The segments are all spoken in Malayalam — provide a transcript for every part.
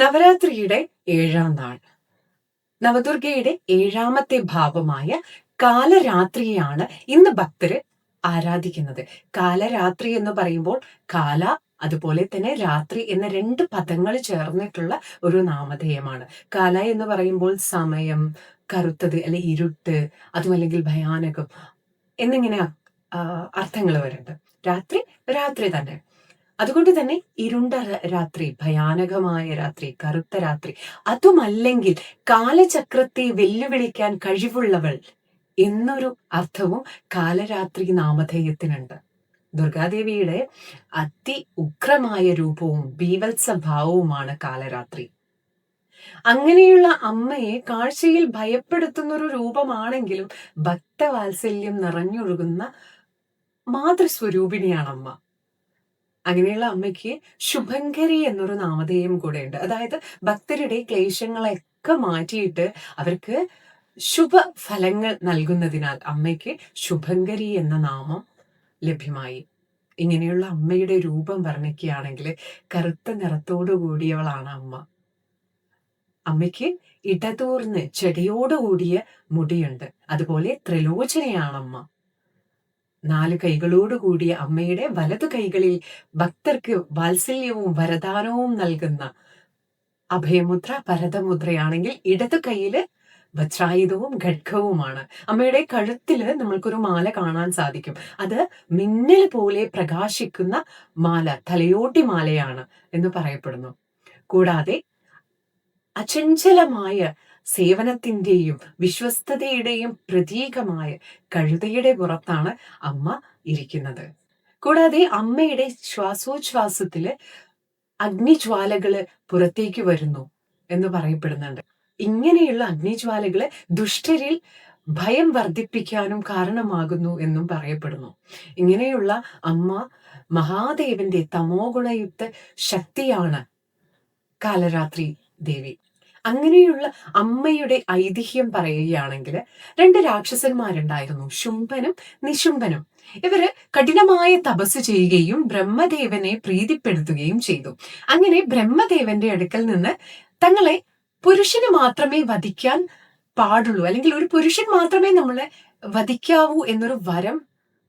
നവരാത്രിയുടെ ഏഴാം നാൾ. നവദുർഗയുടെ ഏഴാമത്തെ ഭാവമായ കാലരാത്രിയാണ് ഇന്ന് ഭക്തര് ആരാധിക്കുന്നത്. കാലരാത്രി എന്ന് പറയുമ്പോൾ കാല അതുപോലെ തന്നെ രാത്രി എന്ന രണ്ട് പദങ്ങൾ ചേർന്നിട്ടുള്ള ഒരു നാമധേയമാണ്. കാല എന്ന് പറയുമ്പോൾ സമയം കറുത്തത് അല്ലെ ഇരുട്ട് അതുമല്ലെങ്കിൽ ഭയാനകം എന്നിങ്ങനെ അർത്ഥങ്ങൾ വരുന്നുണ്ട് രാത്രി രാത്രി തന്നെ. അതുകൊണ്ട് തന്നെ ഇരുണ്ട രാത്രി ഭയാനകമായ രാത്രി കറുത്ത രാത്രി. അതുമല്ലെങ്കിൽ കാലചക്രത്തെ വെല്ലുവിളിക്കാൻ കഴിവുള്ളവൾ എന്നൊരു അർത്ഥവും കാലരാത്രി നാമധേയത്തിനുണ്ട്. ദുർഗാദേവിയുടെ അതി ഉഗ്രമായ രൂപവും ബീവത്സഭാവവുമാണ് കാലരാത്രി. അങ്ങനെയുള്ള അമ്മയെ കാഴ്ചയിൽ ഭയപ്പെടുത്തുന്ന ഒരു രൂപമാണെങ്കിലും ഭക്തവാത്സല്യം നിറഞ്ഞൊഴുകുന്ന മാതൃസ്വരൂപിണിയാണ് അമ്മ അങ്ങനെയുള്ള അമ്മയ്ക്ക് ശുഭങ്കരി എന്നൊരു നാമധേയം കൂടെ ഉണ്ട് അതായത് ഭക്തരുടെ ക്ലേശങ്ങളൊക്കെ മാറ്റിയിട്ട് അവർക്ക് ശുഭ ഫലങ്ങൾ നൽകുന്നതിനാൽ അമ്മയ്ക്ക് ശുഭങ്കരി എന്ന നാമം ലഭ്യമായി. ഇങ്ങനെയുള്ള അമ്മയുടെ രൂപം വർണിക്കുകയാണെങ്കിൽ കറുത്ത നിറത്തോടു കൂടിയവളാണ് അമ്മ. അമ്മയ്ക്ക് ഇടതൂർന്ന് ചെടിയോടുകൂടിയ മുടിയുണ്ട്. അതുപോലെ ത്രിലോചനയാണ് അമ്മ. നാല് കൈകളോടുകൂടിയ അമ്മയുടെ വലതു കൈകളിൽ ഭക്തർക്ക് വാത്സല്യവും വരദാനവും നൽകുന്ന അഭയമുദ്ര ഭരതമുദ്രയാണെങ്കിൽ ഇടതു കൈയിൽ വജ്രായുധവും ഘഡ്ഗവുമാണ് അമ്മയുടെ കഴുത്തിൽ നമ്മൾക്കൊരു മാല കാണാൻ സാധിക്കും. അത് മിന്നൽ പോലെ പ്രകാശിക്കുന്ന മാല തലയോട്ടി മാലയാണ് എന്ന് പറയപ്പെടുന്നു. കൂടാതെ അചഞ്ചലമായ സേവനത്തിന്റെയും വിശ്വസ്തതയുടെയും പ്രതീകമായ കഴുതയുടെ പുറത്താണ് അമ്മ ഇരിക്കുന്നത്. കൂടാതെ അമ്മയുടെ ശ്വാസോച്ഛ്വാസത്തിൽ അഗ്നിജ്വാലകൾ പുറത്തേക്ക് വരുന്നു എന്ന് പറയപ്പെടുന്നുണ്ട്. ഇങ്ങനെയുള്ള അഗ്നിജ്വാലകൾ ദുഷ്ടരിൽ ഭയം വർദ്ധിപ്പിക്കാനും കാരണമാകുന്നു എന്നും പറയപ്പെടുന്നു. ഇങ്ങനെയുള്ള അമ്മ മഹാദേവന്റെ തമോഗുണയുക്ത ശക്തിയാണ് കാലരാത്രി ദേവി. അങ്ങനെയുള്ള അമ്മയുടെ ഐതിഹ്യം പറയുകയാണെങ്കിൽ രണ്ട് രാക്ഷസന്മാരുണ്ടായിരുന്നു ശുംഭനും നിശുംഭനും. ഇവർ കഠിനമായ തപസ് ചെയ്യുകയും ബ്രഹ്മദേവനെ പ്രീതിപ്പെടുത്തുകയും ചെയ്തു. അങ്ങനെ ബ്രഹ്മദേവന്റെ അടുക്കൽ നിന്ന് തങ്ങളെ പുരുഷന് മാത്രമേ വധിക്കാൻ പാടുള്ളൂ അല്ലെങ്കിൽ ഒരു പുരുഷൻ മാത്രമേ നമ്മളെ വധിക്കാവൂ എന്നൊരു വരം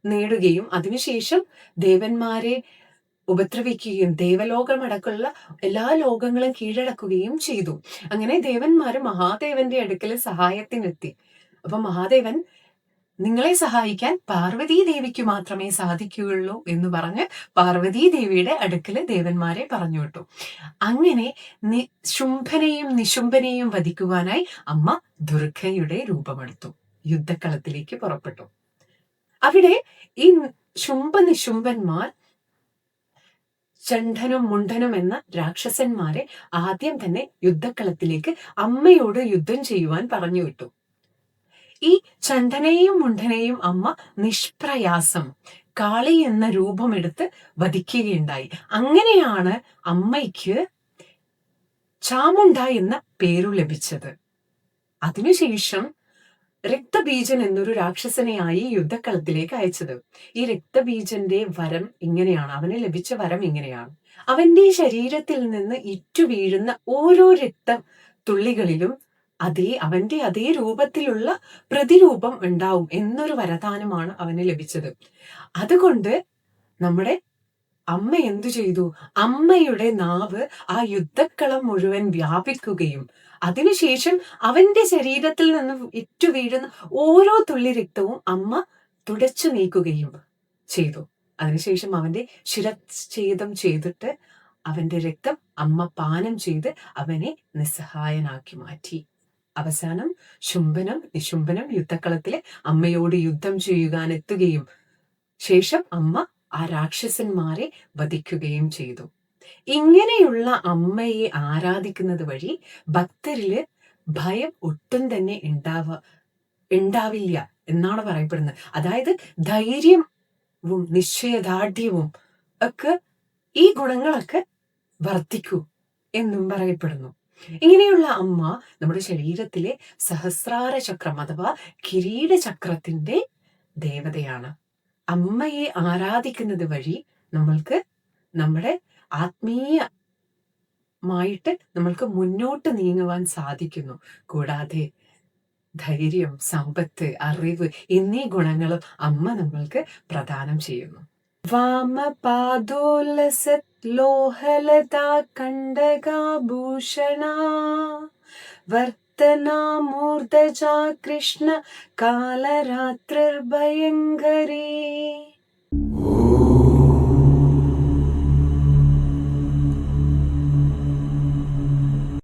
നേടുകയും അതിനുശേഷം ദേവന്മാരെ ഉപദ്രവിക്കുകയും ദേവലോകമടക്കമുള്ള എല്ലാ ലോകങ്ങളും കീഴടക്കുകയും ചെയ്തു. അങ്ങനെ ദേവന്മാര് മഹാദേവന്റെ അടുക്കൽ സഹായത്തിനെത്തി. അപ്പൊ മഹാദേവൻ നിങ്ങളെ സഹായിക്കാൻ പാർവതീ ദേവിക്ക് മാത്രമേ സാധിക്കുകയുള്ളൂ എന്ന് പറഞ്ഞ് പാർവതീ ദേവിയുടെ അടുക്കൽ ദേവന്മാരെ പറഞ്ഞു വിട്ടു. അങ്ങനെ നിശുംഭനെയും നിശുംഭനെയും വധിക്കുവാനായി അമ്മ ദുർഗയുടെ രൂപമെടുത്തു. യുദ്ധക്കളത്തിലേക്ക് പുറപ്പെട്ടു. അവിടെ ഈ ശുംഭ നിശുംഭന്മാർ ചണ്ഡനും മുണ്ടനും എന്ന രാക്ഷസന്മാരെ ആദ്യം തന്നെ യുദ്ധക്കളത്തിലേക്ക് അമ്മയോട് യുദ്ധം ചെയ്യുവാൻ പറഞ്ഞു വിട്ടു. ഈ ചന്ദനെയും മുണ്ടനെയും അമ്മ നിഷ്പ്രയാസം കാളി എന്ന രൂപമെടുത്ത് വധിക്കുകയുണ്ടായി. അങ്ങനെയാണ് അമ്മയ്ക്ക് ചാമുണ്ട എന്ന പേരു ലഭിച്ചത്. അതിനുശേഷം രക്തബീജൻ എന്നൊരു രാക്ഷസനെയായി യുദ്ധക്കളത്തിലേക്ക് അയച്ചത്. ഈ രക്തബീജന്റെ വരം ഇങ്ങനെയാണ്. അവന് ലഭിച്ച വരം ഇങ്ങനെയാണ്. അവന്റെ ശരീരത്തിൽ നിന്ന് ഇറ്റു വീഴുന്ന ഓരോ രക്ത തുള്ളികളിലും അതേ അവന്റെ അതേ രൂപത്തിലുള്ള പ്രതിരൂപം ഉണ്ടാവും എന്നൊരു വരദാനമാണ് അവന് ലഭിച്ചത്. അതുകൊണ്ട് നമ്മുടെ അമ്മ എന്തു ചെയ്തു? അമ്മയുടെ നാവ് ആ യുദ്ധക്കളം മുഴുവൻ വ്യാപിക്കുകയും അതിനുശേഷം അവന്റെ ശരീരത്തിൽ നിന്ന് ഇറ്റു വീഴുന്ന ഓരോ തുള്ളി രക്തവും അമ്മ തുടച്ചു നീക്കുകയും ചെയ്തു. അതിനുശേഷം അവന്റെ ശിരച്ഛേദം ചെയ്തിട്ട് അവന്റെ രക്തം അമ്മ പാനം ചെയ്ത് അവനെ നിസ്സഹായനാക്കി മാറ്റി. അവസാനം ശുംഭനം നിശുംഭനം യുദ്ധക്കളത്തിലെ അമ്മയോട് യുദ്ധം ചെയ്യുവാനെത്തുകയും ശേഷം അമ്മ ആ രാക്ഷസന്മാരെ വധിക്കുകയും ചെയ്തു. ഇങ്ങനെയുള്ള അമ്മയെ ആരാധിക്കുന്നത് വഴി ഭക്തരിൽ ഭയം ഒട്ടും തന്നെ ഉണ്ടാവ ഉണ്ടാവില്ല എന്നാണ് പറയപ്പെടുന്നത്. അതായത് ധൈര്യവും നിശ്ചയദാർഢ്യവും ഒക്കെ ഈ ഗുണങ്ങളൊക്കെ വർദ്ധിക്കൂ എന്നും പറയപ്പെടുന്നു. ഇങ്ങനെയുള്ള അമ്മ നമ്മുടെ ശരീരത്തിലെ സഹസ്രാര ചക്രം അഥവാ കിരീട ചക്രത്തിന്റെ ദേവതയാണ്. അമ്മയെ ആരാധിക്കുന്നത് വഴി നമ്മൾക്ക് നമ്മുടെ ആത്മീയ മായിട്ട് നമ്മൾക്ക് മുന്നോട്ട് നീങ്ങുവാൻ സാധിക്കുന്നു. കൂടാതെ ധൈര്യം സമ്പത്ത് അറിവ് എന്നീ ഗുണങ്ങളും അമ്മ നമ്മൾക്ക് പ്രദാനം ചെയ്യുന്നു. വാമപാദോലസത് ലോഹലതാ കണ്ടകാഭൂഷണ. नर्तनामूर्धजा कृष्ण कालरात्रिर्भयङ्करी